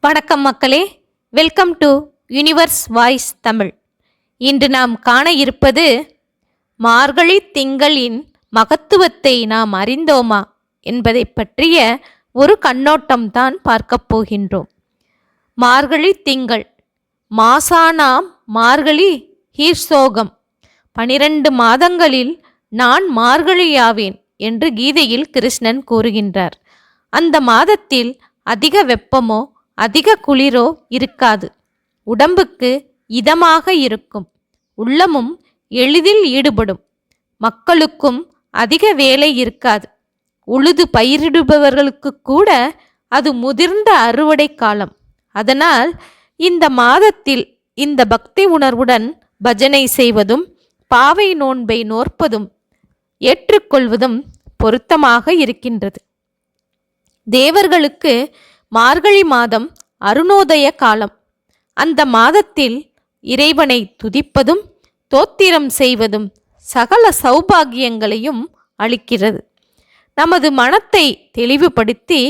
வணக்கம் மக்களே. Welcome to universe voice Tamil இன்று நாம் காண இருப்பது மார்கழி திங்களின் மகத்துவத்தை நாம் அறிந்தோமா என்பதை பற்றிய ஒரு கண்ணோட்டம்தான் பார்க்கப் போகின்றோம். மார்கழி திங்கள். மாசானாம் மார்கழி ஹீர்சோகம். பனிரெண்டு மாதங்களில் நான் மார்கழியாவேன் என்று கீதையில் கிருஷ்ணன் கூறுகின்றார். அந்த மாதத்தில் அதிக வெப்பமோ அதிக குளிரோ இருக்காது. உடம்புக்கு இதமாக இருக்கும். உள்ளமும் எளிதில் ஈடுபடும். மக்களுக்கும் அதிக வேலை இருக்காது. உழுது பயிரிடுபவர்களுக்கு கூட அது முதிர்ந்த அறுவடை காலம். அதனால் இந்த மாதத்தில் இந்த பக்தி உணர்வுடன் பஜனை செய்வதும் பாவை நோன்பை நோற்பதும் ஏற்றுக்கொள்வதும் பொருத்தமாக இருக்கின்றது. தேவர்களுக்கு மார்கழி மாதம் அருணோதய காலம். அந்த மாதத்தில் இறைவனை துதிப்பதும் தோத்திரம் செய்வதும் சகல சௌபாகியங்களையும் அளிக்கிறது. நமது மனத்தை தெளிவுபடுத்தி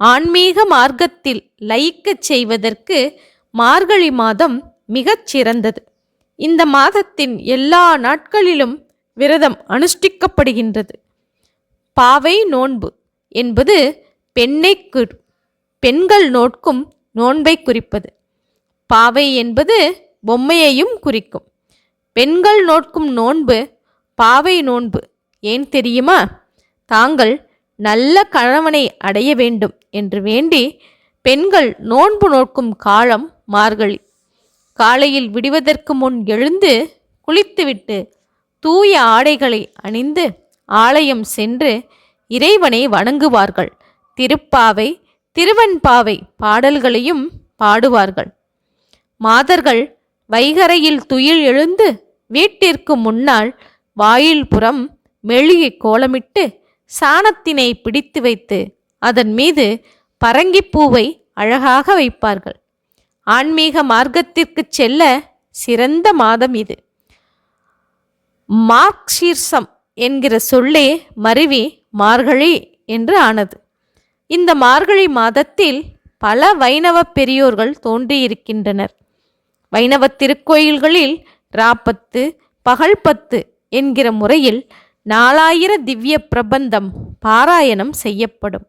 ஆன்மீக மார்க்கத்தில் லயிக்கச் செய்வதற்கு மார்கழி மாதம் மிகச் சிறந்தது. இந்த மாதத்தின் எல்லா நாட்களிலும் விரதம் அனுஷ்டிக்கப்படுகின்றது. பாவை நோன்பு என்பது பெண்ணை குறி பெண்கள் நோட்கும் நோன்பை குறிப்பது. பாவை என்பது பொம்மையையும் குறிக்கும். பெண்கள் நோட்கும் நோன்பு பாவை நோன்பு. ஏன் தெரியுமா? தாங்கள் நல்ல கணவனை அடைய வேண்டும் என்று வேண்டி பெண்கள் நோன்பு நோக்கும் காலம் மார்கழி. காலையில் விடுவதற்கு முன் எழுந்து குளித்துவிட்டு தூய ஆடைகளை அணிந்து ஆலயம் சென்று இறைவனை வணங்குவார்கள். திருப்பாவை திருவன்பாவை பாடல்களையும் பாடுவார்கள். மாதர்கள் வைகரையில் துயில் எழுந்து வீட்டிற்கு முன்னால் வாயில் புறம் மெழுகி கோலமிட்டு சாணத்தினை பிடித்து வைத்து அதன் மீது பரங்கிப்பூவை அழகாக வைப்பார்கள். ஆன்மீக மார்க்கத்திற்கு செல்ல சிறந்த மாதம் இது. மார்க்சீர்சம் என்கிற சொல்லே மருவி மார்கழி என்று ஆனது. இந்த மார்கழி மாதத்தில் பல வைணவ பெரியோர்கள் தோன்றியிருக்கின்றனர். வைணவ திருக்கோயில்களில் ராப்பத்து பகல்பத்து என்கிற முறையில் நாலாயிர திவ்ய பிரபந்தம் பாராயணம் செய்யப்படும்.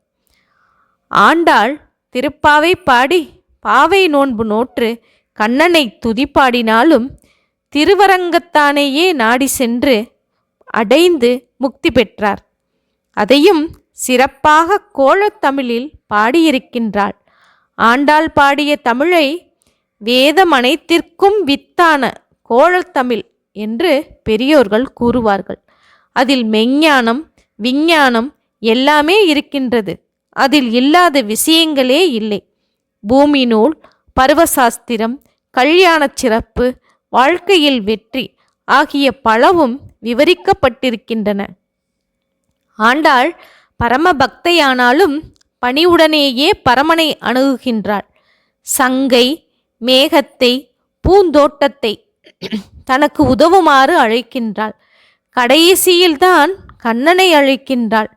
ஆண்டாள் திருப்பாவை பாடி பாவை நோன்பு நோற்று கண்ணனை துதிப்பாடினாலும் திருவரங்கத்தானேயே நாடி சென்று அடைந்து முக்தி பெற்றார். அதையும் சிறப்பாக கோலத்தமிழில் பாடியிருக்கின்றாள். ஆண்டாள் பாடிய தமிழை வேதம் அனைத்திற்கும் வித்தான கோழத்தமிழ் என்று பெரியோர்கள் கூறுவார்கள். அதில் மெஞ்ஞானம் விஞ்ஞானம் எல்லாமே இருக்கின்றது. அதில் இல்லாத விஷயங்களே இல்லை. பூமி நூல் பருவசாஸ்திரம் கல்யாணச் சிறப்பு வாழ்க்கையில் வெற்றி ஆகிய பலவும் விவரிக்கப்பட்டிருக்கின்றன. ஆண்டாள் பரம பக்தையானாலும் பணிவுடனேயே பரமனை அணுகுகின்றாள். சங்கை மேகத்தை பூந்தோட்டத்தை தனக்கு உதவுமாறு அழைக்கின்றாள். கடைசியில்தான் கண்ணனை அழைக்கின்றாள்.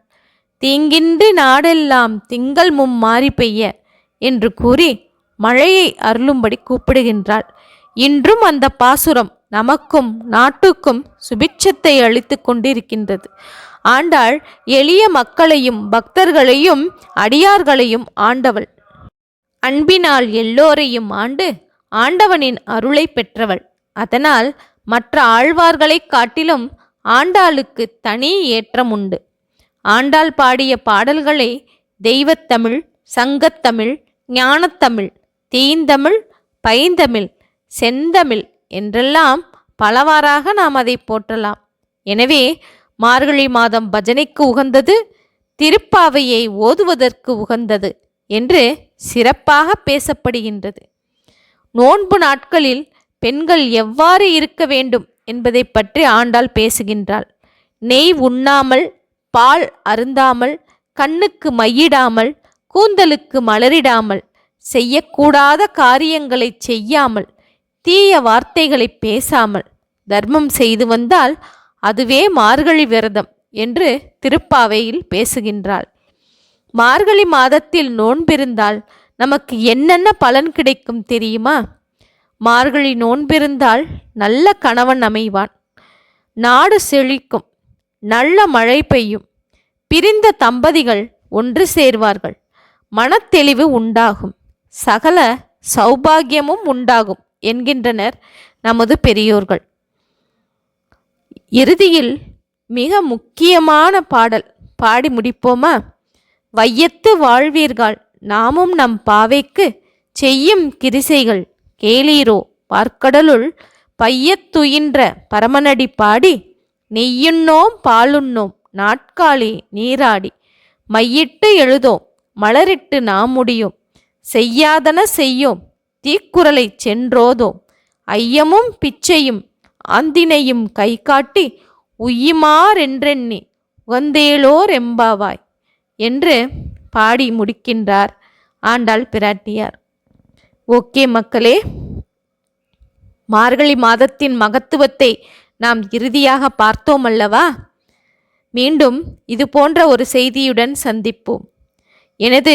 தீங்கின்றி நாடெல்லாம் திங்கள் மும்மாறி பெய்ய என்று கூறி மழையை அருளும்படி கூப்பிடுகின்றாள். இன்றும் அந்த பாசுரம் நமக்கும் நாட்டுக்கும் சுபிட்சத்தை அளித்து கொண்டிருக்கின்றது. ஆண்டாள் எளிய மக்களையும் பக்தர்களையும் அடியார்களையும் ஆண்டவள். அன்பினால் எல்லோரையும் ஆண்டு ஆண்டவனின் அருளை பெற்றவள். அதனால் மற்ற ஆழ்வார்களைக் காட்டிலும் ஆண்டாளுக்கு தனி ஏற்றம் உண்டு. ஆண்டாள் பாடிய பாடல்களை தெய்வத்தமிழ் சங்கத்தமிழ் ஞானத்தமிழ் தீந்தமிழ் பைந்தமிழ் செந்தமிழ் என்றெல்லாம் பலவாறாக நாம் அதை போற்றலாம். எனவே மார்கழி மாதம் பஜனைக்கு உகந்தது திருப்பாவையை ஓதுவதற்கு உகந்தது என்று சிறப்பாக பேசப்படுகின்றது. நோன்பு நாட்களில் பெண்கள் எவ்வாறு இருக்க வேண்டும் என்பதை பற்றி ஆண்டாள் பேசுகின்றாள். நெய் உண்ணாமல் பால் அருந்தாமல் கண்ணுக்கு மையிடாமல் கூந்தலுக்கு மலரிடாமல் செய்யக்கூடாத காரியங்களை செய்யாமல் தீய வார்த்தைகளை பேசாமல் தர்மம் செய்து வந்தால் அதுவே மார்கழி விரதம் என்று திருப்பாவையில் பேசுகின்றாள். மார்கழி மாதத்தில் நோன்பிருந்தால் நமக்கு என்னென்ன பலன் கிடைக்கும் தெரியுமா? மார்கழி நோன்பிருந்தால் நல்ல கணவன் அமைவான். நாடு செழிக்கும் நல்ல மழை பெய்யும் பிரிந்த தம்பதிகள் ஒன்று சேர்வார்கள் மனத்தெளிவு உண்டாகும் சகல சௌபாகியமும் உண்டாகும். என்கின்றனர் நமது பெரியோர்கள். இறுதியில் மிக முக்கியமான பாடல் பாடி முடிப்போமா? வையத்து வாழ்வீர்கள் நாமும் நம் பாவைக்கு செய்யும் கிரிசைகள் கேளீரோ? பார்க்கடலுள் பையத்துயின்ற பரமனடி பாடி நெய்யுண்ணோம் பாலுண்ணோம் நாட்காலி நீராடி மையிட்டு எழுதோம் மலரிட்டு நாம் முடியும் செய்யாதன செய்யோம் தீக்குரலை சென்றோதோ? ஐயமும் பிச்சையும் ஆந்தினையும் கை காட்டி உய்யுமாறென்றெண்ணி உகந்தேலோர் எம்பாவாய் என்று பாடி முடிக்கின்றார் ஆண்டாள் பிராட்டியார். ஓகே மக்களே மார்கழி மாதத்தின் மகத்துவத்தை நாம் இறுதியாக பார்த்தோம் அல்லவா? மீண்டும் இது போன்ற ஒரு செய்தியுடன் சந்திப்போம். எனது